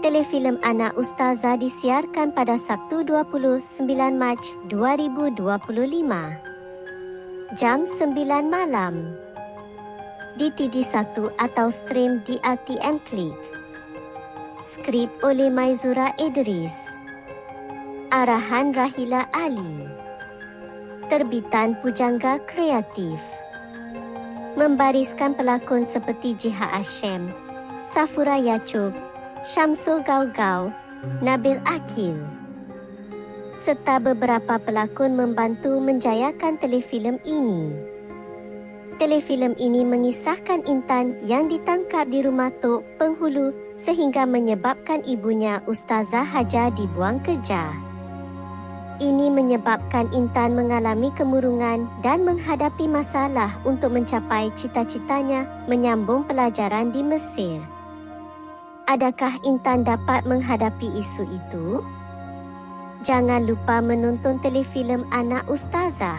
Telefilm Anak Ustazah disiarkan pada Sabtu 29 Mac 2025. Jam 9 malam. Di TD1 atau stream di RTM Klik. Skrip oleh Maizura Idris. Arahan Rahila Ali. Terbitan Pujangga Kreatif. Membariskan pelakon seperti Jiha Ashem, Safura Yacub, Syamsul Gaugau, Nabil Akil serta beberapa pelakon membantu menjayakan telefilm ini. Telefilm ini mengisahkan Intan yang ditangkap di rumah Tok Penghulu sehingga menyebabkan ibunya Ustazah Haja dibuang kerja. Ini menyebabkan Intan mengalami kemurungan dan menghadapi masalah untuk mencapai cita-citanya menyambung pelajaran di Mesir. Adakah Intan dapat menghadapi isu itu? Jangan lupa menonton telefilm Anak Ustazah.